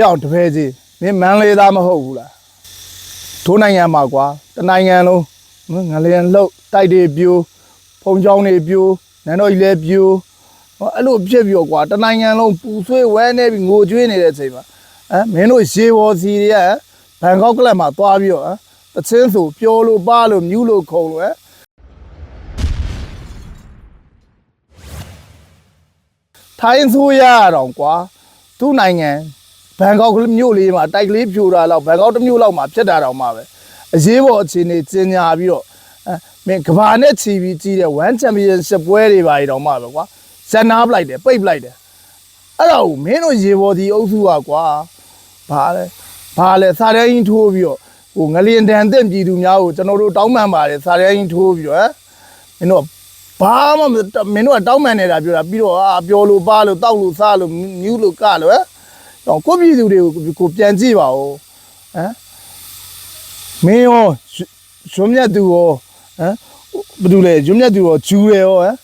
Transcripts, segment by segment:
ဖြစ်အောင်တပည့်ကြီးမင်းမန်းလေးသားမဟုတ်ဘူးလားထိုးနိုင်ငံမှာကွာတနိုင်ငံလုံးနော်ငလျင်လှုပ်တိုက်တွေပြိုးဖုံချောင်းတွေပြိုးနန်းတော်ကြီးလည်းပြိုးဟောအဲ့လိုဖြစ်ပြီးတော့ကွာတနိုင်ငံလုံးပူဆွေးဝဲနေပြီးငိုကြွေးနေတဲ့အချိန်မှာဟမ်မင်းတို့ရေဘော်စီတွေကဘန်ကောက်ကလပ်မှာသွားပြီးတော့ဟမ်တချင်းဆိုပျော်လို့ပါလို့မြူးလို့ခုံလို့ဟမ်ထိုင်းဆိုရအောင်ကွာသူ့နိုင်ငံ ဘန်ကောက်မြို့လေးမှာတိုက်ကလေးပြိုတာတော့ဘန်ကောက်တစ်မြို့လောက်မှာဖြစ်တာတော့မှာပဲအရေးပေါ်အခြေအနေကျင်ညာပြီးတော့အဲမင်းကဘာနဲ့ချီပြီးကြီးတဲ့1 championship ပွဲတွေပါရတော့မှာပဲကွာဇန်နာပလိုက်တယ်ပိတ်ပလိုက်တယ်အဲ့တော့မင်းတို့ရေဘော်ဒီအုပ်စုကကွာဘာလဲဘာလဲစားရဲရင်ထိုးပြီးတော့ဟိုငလျင်တန်တဲ့ပြည်သူများကိုကျွန်တော်တို့တောင်းပန်ပါတယ်စားရဲရင်ထိုးပြီးတော့ဟမ်မင်းတို့ဘာမှမမင်းတို့ကတောင်းပန်နေတာပြောတာပြီးတော့အာပြောလို့ပါလို့တောက်လို့စားလို့မြူးလို့ကလို့ဟမ် တော့ကိုပြည်သူတွေကိုကိုပြန်ကြည့်ပါဦးဟမ်မင်းရောရွှမြတ်သူရောဟမ်ဘာလို့လဲရွှမြတ်သူရောဂျူးတယ်ရောဟမ်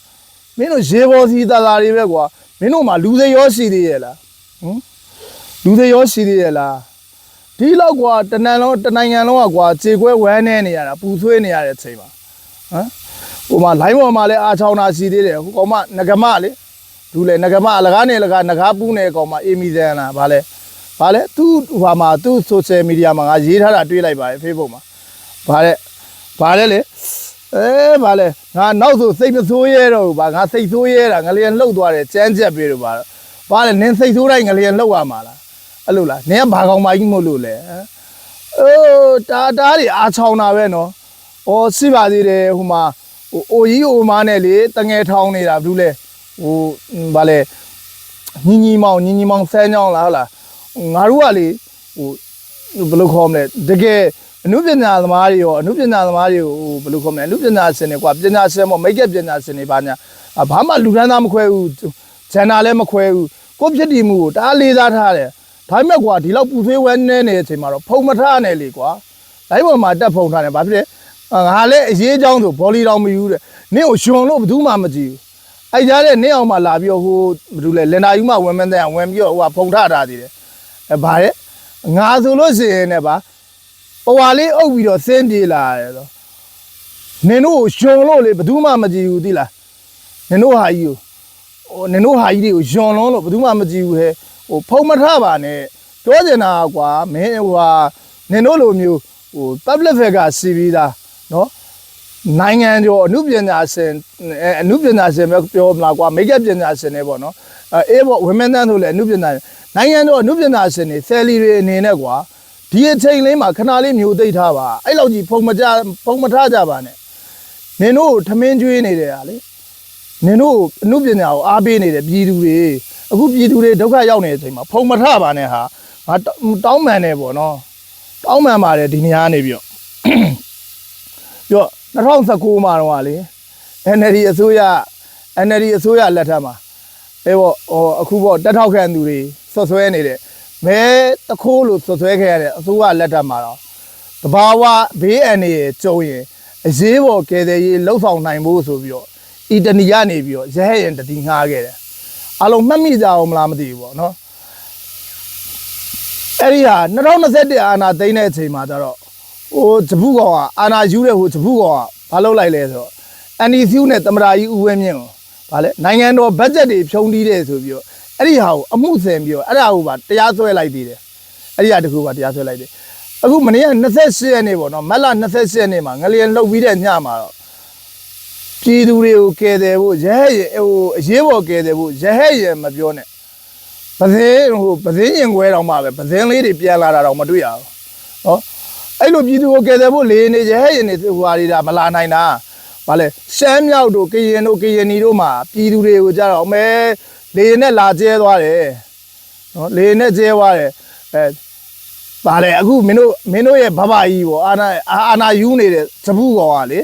မင်းတို့ရေဘောစီတလာတွေပဲကွာမင်းတို့မှလူစိရောရှိသေးရဲ့လားဟမ်လူစိရောရှိသေးရဲ့လားဒီလောက်ကွာတနန်လုံးတနိုင်ငံလုံးကကွာခြေခွဲဝမ်းနေနေရတာပူဆွေးနေရတဲ့အချိန်မှာဟမ်ဟိုမှာ line ပေါ်မှာလည်းအားချောင်းတာရှိသေးတယ်ဟိုကောင်မငကမလေ သူလေငကမအလကားနဲ့လကားငကားပူးနေကောင်မအေမီဇန်လားဗာလဲဗာလဲသူဟိုမှာသူ social media မှာငါရေးထားတာတွေ့လိုက်ပါတယ် Facebook မှာဗာလဲဗာလဲလေအဲဗာလဲငါနောက်ဆိုစိတ်မဆိုးရဲတော့ဘူးဗာငါစိတ်ဆိုးရဲတာငလျင်လှုပ်သွားတယ်ကြမ်းကြက်ပြေတော့ဗာဗာလဲနင်းစိတ်ဆိုးတိုင်းငလျင်လှုပ်ရမှာလားအဲ့လိုလားနင်းကဘာကောင်မကြီးမို့လို့လဲဟမ်အိုးတာတာတွေအားချောင်းတာပဲနော်ဩရှိပါသေးတယ်ဟိုမှာဟိုအိုကြီးအိုမားနဲ့လေတငယ်ထောင်းနေတာဘူးလဲ ဟိုဗာလဲညီညီမောင်ညီညီမောင်ဆန်းချောင်းလားဟုတ်လားငါတို့ကလေဟိုဘယ်လိုခေါ်မလဲတကယ်အနုပညာသမားတွေရောအနုပညာသမားတွေကိုဟိုဘယ်လိုခေါ်မလဲအနုပညာရှင်တွေကွာပညာရှင်မို့မိတ်ကပ်ပညာရှင်တွေပါညာအာဘာမှလူဒန်းသားမခွဲဘူးဂျန်နာလည်းမခွဲဘူးကိုယ့်ဖြစ်တည်မှုကိုတအားလေးစားထားတယ်ဒါပေမဲ့ကွာဒီလောက်ပူဆွေးဝဲနေနေတဲ့အချိန်မှာတော့ဖုံမထားနဲ့လေကွာလိုက်ပေါ်မှာတက်ဖုံထားတယ်ဘာဖြစ်လဲအာငါလည်းအရေးအကြောင်းဆိုဘောလီတော်မယူတဲ့နင့်ကိုရှင်လို့ဘယ်သူမှမကြည့်ဘူး အဲ့ကြားတဲ့နင့်အောင်မှလာပြီးတော့ဟိုဘယ်သူလဲလင်နာယူမှဝင်မန်းတဲ့ဝင်ပြီးတော့ဟိုကဖုံထထားသေးတယ်အဲဘာလဲငါဆိုလို့ရှိရင်လည်းဗာဟိုဟာလေးအုပ်ပြီးတော့ဆင်းပြေလာတယ်ဆိုနင်တို့ကိုရှင်လို့လေဘယ်သူမှမကြည့်ဘူးသိလားနင်တို့ဟာကြီးကိုဟိုနင်တို့ဟာကြီးတွေကိုရှင်လုံးလို့ဘယ်သူမှမကြည့်ဘူးဟဲ့ဟိုဖုံမထပါနဲ့ပြောချင်တာကွာမင်းဟိုဟာနင်တို့လိုမျိုးဟို public figure စီပြီးသား နော်နိုင်ငံကျော်အမှုပညာရှင်အဲအမှုပညာရှင်ပဲပြောမလားကွာမိတ်ကပ်ပညာရှင်တွေပေါ့နော်အဲအေးပေါ့ဝိမန်တန်းဆိုလည်းအမှုပညာနိုင်ငံတော်အမှုပညာရှင်တွေဆယ်လီတွေအနေနဲ့ကွာဒီအချိန်လေးမှာခဏလေးမျိုးသိပ်ထားပါအဲ့လောက်ကြီးဖုံမကြဖုံမထားကြပါနဲ့နင်တို့ထမင်းကျွေးနေတယ်ဟာလေနင်တို့အမှုပညာကိုအားပေးနေတယ်ပြည်သူတွေအခုပြည်သူတွေဒုက္ခရောက်နေတဲ့အချိန်မှာဖုံမထားပါနဲ့ဟာငါတောင်းပန်နေပေါ့နော်တောင်းပန်ပါတယ်ဒီနေရာနေပြီးတော့ပြော 2019မှာတော့ကလေ NLD အစိုးရ NLD အစိုးရလက်ထက်မှာအဲပေါ့ဟိုအခုပေါ့တက်ထောက်ခံသူတွေဆွတ်ဆွဲနေတဲ့မဲတခိုးလို့ဆွတ်ဆွဲခဲ့ရတဲ့အစိုးရလက်ထက်မှာတော့တဘာဝဘေးအန္တရာယ်ကြုံရင်အရေးပေါ်ကယ်ဆယ်ရေးလှုပ်ဆောင်နိုင်ဖို့ဆိုပြီးတော့အီတနီကနေပြီးတော့ရဟရင်တတိငှားခဲ့တယ်အလုံးမှတ်မိကြအောင်မလားမသိဘူးပေါ့နော်အဲ့ဒီဟာ2021အာနာသိမ်းတဲ့အချိန်မှာကျတော့ ဟိုဂျပူကောင်ကအာနာယူတဲ့ဟိုဂျပူကောင်ကဘာလုပ်လိုက်လဲဆိုတော့အန်ဒီစီယူနဲ့တမရာကြီးဦးဝဲမြင့်ကိုဗာလဲနိုင်ငံတော်ဘတ်ဂျက်တွေဖြုံးတီးတယ်ဆိုပြီးတော့အဲ့ဒီဟာကိုအမှုဆင်ပြီးတော့အဲ့ဒါကိုပါတရားစွဲလိုက်သေးတယ်အဲ့ဒီဟာတခုပါတရားစွဲလိုက်တယ်အခုမနေ့က28ရက်နေ့ပေါ့နော်မက်လ28ရက်နေ့မှာငလျင်လှုပ်ပြီးတဲ့ညမှာတော့ပြည်သူတွေကိုကယ်တယ်ဖို့ရဟရဲ့ဟိုအရေးပေါ်ကယ်တယ်ဖို့ရဟရဲ့မပြောနဲ့ပဇင်းဟိုပဇင်းရင်ခွဲတော့မှပဲပဇင်းလေးတွေပြန်လာတာတော့မတွေ့ရဘူးဟော အဲ့လိုပြည်သူကိုကယ်တယ်ဖို့လေနေကြဟဲ့ရင်နေဟိုဟာတွေဒါမလာနိုင်တာဗာလဲရှမ်းမြောက်တို့ကရင်တို့ကရင်နီတို့မှာပြည်သူတွေကိုကြတော့မဲလေနဲ့လာကျဲသွားတယ်နော်လေနဲ့ကျဲသွားတယ်အဲဗာလဲအခုမင်းတို့မင်းတို့ရဲ့ဘဘကြီးပေါ့အာနာအာနာယူနေတဲ့သဘူးကောင်ကလေ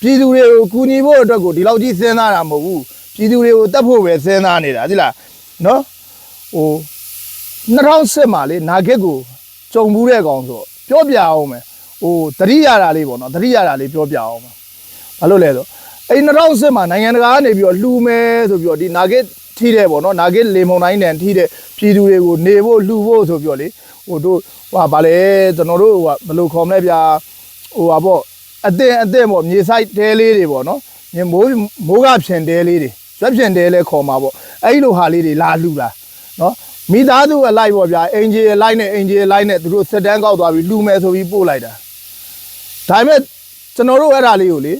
ပြည်သူတွေကိုကူညီဖို့အတွက်ကိုဒီလောက်ကြီးစဉ်းစားတာမဟုတ်ဘူးပြည်သူတွေကိုတတ်ဖို့ပဲစဉ်းစားနေတာသိလားနော်ဟို2008မှာလေနာဂက်ကိုကြုံဘူးတဲ့ကောင်ဆို ပြောပြအောင်မယ်ဟိုတတိရတာလေးပေါ့နော်တတိရတာလေးပြောပြအောင်မယ်ဘာလို့လဲဆိုအဲ့2010မှာနိုင်ငံတကာကနေပြီးတော့လှူမယ်ဆိုပြီးတော့ဒီ Nugget ထိတဲ့ပေါ့နော်နာဂစ်လေမုန်တိုင်းတန်ထိတဲ့ပြည်သူတွေကိုနေဖို့လှူဖို့ဆိုပြီးတော့လေဟိုတို့ဟဟာဗာလဲကျွန်တော်တို့ဟိုဘယ်လိုခေါ်မလဲဗျာဟိုဟာပေါ့အသင်အသင်ပေါ့မြေဆိုင်တဲလေးတွေပေါ့နော်မြေမိုးမိုးကဖြင်တဲလေးတွေရွက်ဖြင်တဲလဲခေါ်မှာပေါ့အဲ့လိုဟာလေးတွေလာလှူလာနော် မိသားစုအလိုက်ပေါ့ဗျာအင်ဂျီအလိုက်နဲ့အင်ဂျီအလိုက်နဲ့သူတို့စက်တန်းကောက်သွားပြီးလှူမယ်ဆိုပြီးပို့လိုက်တာဒါပေမဲ့ကျွန်တော်တို့အဲ့ဒါလေးကိုလေ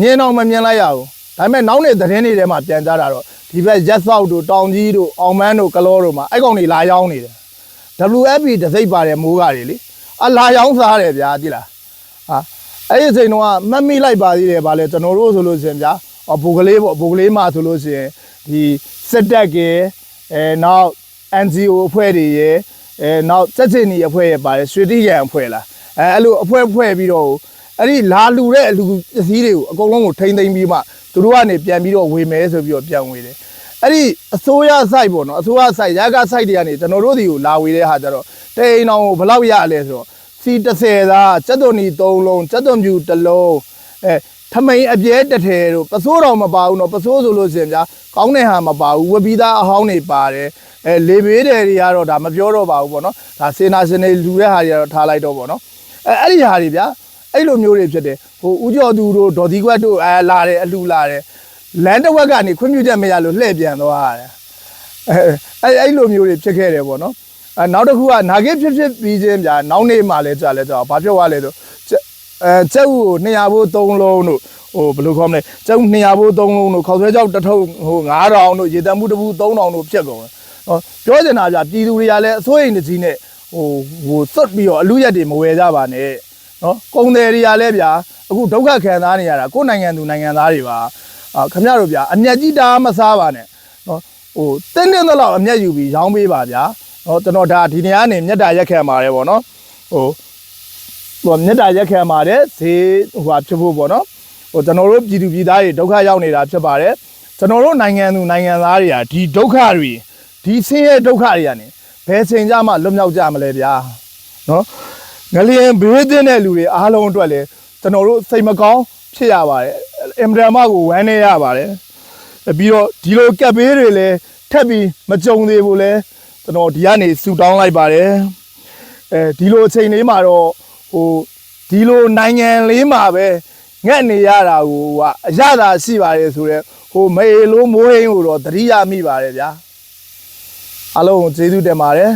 မြင်တော့မမြင်လိုက်ရဘူးဒါပေမဲ့နောက်နေ့သတင်းတွေထဲမှာပြန်ကြတာတော့ဒီဘက်ရက်ဆောက်တို့တောင်ကြီးတို့အောင်မန်းတို့ကလောတို့မှာအဲ့ကောင်တွေလာရောက်နေတယ် WFP တစိပ်ပါတယ်မိုးကတွေလေအလာရောင်းစားတယ်ဗျာတိလားဟာအဲ့ဒီအချိန်တော့မှတ်မိလိုက်ပါသေးတယ်ဗာလဲကျွန်တော်တို့ဆိုလို့ရှိရင်ဗျာအဘူကလေးပေါ့ဘူကလေးမှဆိုလို့ရှိရင်ဒီစစ်တက်ကဲ အဲနောက် NGO အဖွဲ့တွေရယ်အဲနောက်စက်စင်နီအဖွဲ့ရယ်ပါတယ်ရွှေတိရန်အဖွဲ့လားအဲအဲ့လိုအဖွဲ့ဖွဲ့ပြီးတော့အဲ့ဒီလာလူတဲ့အလူပစ္စည်းတွေကိုအကုန်လုံးကိုထိမ့်သိမ့်ပြီးမှသူတို့ကနေပြန်ပြီးတော့ဝေမယ်ဆိုပြီးတော့ပြန်ဝေတယ်အဲ့ဒီအစိုးရ site ပေါ့နော်အစိုးရ site ရက site တွေကနေကျွန်တော်တို့ဒီကိုလာဝေတဲ့ဟာကြတော့တိန်အောင်ကိုဘယ်လောက်ရလဲဆိုတော့စီ30သားစက်သွန်နီ3လုံးစက်သွန်ပြူ1လုံးအဲ ထမိန်အပြဲတစ်ထည်တို့ပစိုးတော်မပါဘူးနော်ပစိုးဆိုလို့ရှိရင်ဗျာကောင်းတဲ့ဟာမပါဘူးဝက်ပြီးသားအဟောင်းတွေပါတယ်အဲလေဘေးတယ်တွေကတော့ဒါမပြောတော့ပါဘူးပေါ့နော်ဒါစေနာစနေလူတဲ့ဟာတွေကတော့ထားလိုက်တော့ပေါ့နော်အဲအဲ့ဒီဟာတွေဗျာအဲ့လိုမျိုးတွေဖြစ်တယ်ဟိုဦးကျော်သူတို့ဒေါ်ဒီကွက်တို့အဲလာတယ်အလှလာတယ်လမ်းတစ်ဝက်ကနေခွင့်ပြုချက်မရလို့လှည့်ပြန်သွားရတယ်အဲအဲ့အဲ့လိုမျိုးတွေဖြစ်ခဲ့တယ်ပေါ့နော်အဲနောက်တစ်ခုကနာဂစ်ဖြစ်ဖြစ်ပြီးချင်းဗျာနောက်နေ့မှလည်းကြာလဲကြာဘာဖြစ်သွားလဲဆိုကျ အဲကျက်ဥကို200ဘိုး3လုံးတို့ဟိုဘယ်လိုခေါ်မလဲကျက်ဥ200ဘိုး3လုံးတို့ခေါက်ဆွဲကြောက်တစ်ထုပ်ဟို9000တို့ရေတံမှုတစ်ပူ3000တို့ဖြစ်ကုန်တယ်ဟောပြောချင်တာဗျာပြည်သူတွေကလည်းအစိုးရိမ်တကြီးနဲ့ဟိုဟိုသွတ်ပြီးတော့အလူရက်တွေမဝယ်ကြပါနဲ့နော်ကုန်တယ်တွေကလည်းဗျာအခုဒုက္ခခံစားနေရတာကိုယ်နိုင်ငံသူနိုင်ငံသားတွေပါအာခင်ဗျားတို့ဗျာအမျက်ကြီးတားမစားပါနဲ့နော်ဟိုတင်းတင်းတော့အမျက်ယူပြီးရောင်းပေးပါဗျာနော်ကျွန်တော်ဒါဒီနေရာနေမျက်တာရက်ခံပါတယ်ဗောနော်ဟို ဟိုမျက်တာရက်ခံပါတယ်ဈေးဟိုဟာဖြစ်ဖို့ဗောနော်ဟိုကျွန်တော်တို့ပြည်သူပြည်သားတွေဒုက္ခရောက်နေတာဖြစ်ပါတယ်ကျွန်တော်တို့နိုင်ငံသူနိုင်ငံသားတွေကဒီဒုက္ခတွေဒီဆင်းရဲဒုက္ခတွေကနေဘယ်ချိန်ကြမှလွတ်မြောက်ကြမလဲဗျာနော်ငလျင်ဘေးသင်းတဲ့လူတွေအားလုံးအတွက်လည်းကျွန်တော်တို့စိတ်မကောင်းဖြစ်ရပါတယ်အင်မတန်မှကိုဝမ်းနေရပါတယ်ပြီးတော့ဒီလိုကပ်ဘေးတွေလည်းထပ်ပြီးမကြုံသေးဘူးလဲကျွန်တော်ဒီကနေဆူတောင်းလိုက်ပါတယ်အဲဒီလိုအချိန်လေးမှာတော့ ဟိုဒီလိုနိုင်ငံလေးမှာပဲငက်နေရတာကိုကအရသာရှိပါတယ်ဆိုတော့ဟိုမေလို့မိုးဟင်းကိုတော့တတိယမိပါတယ်ဗျာအားလုံးကိုကျေးဇူးတင်ပါတယ်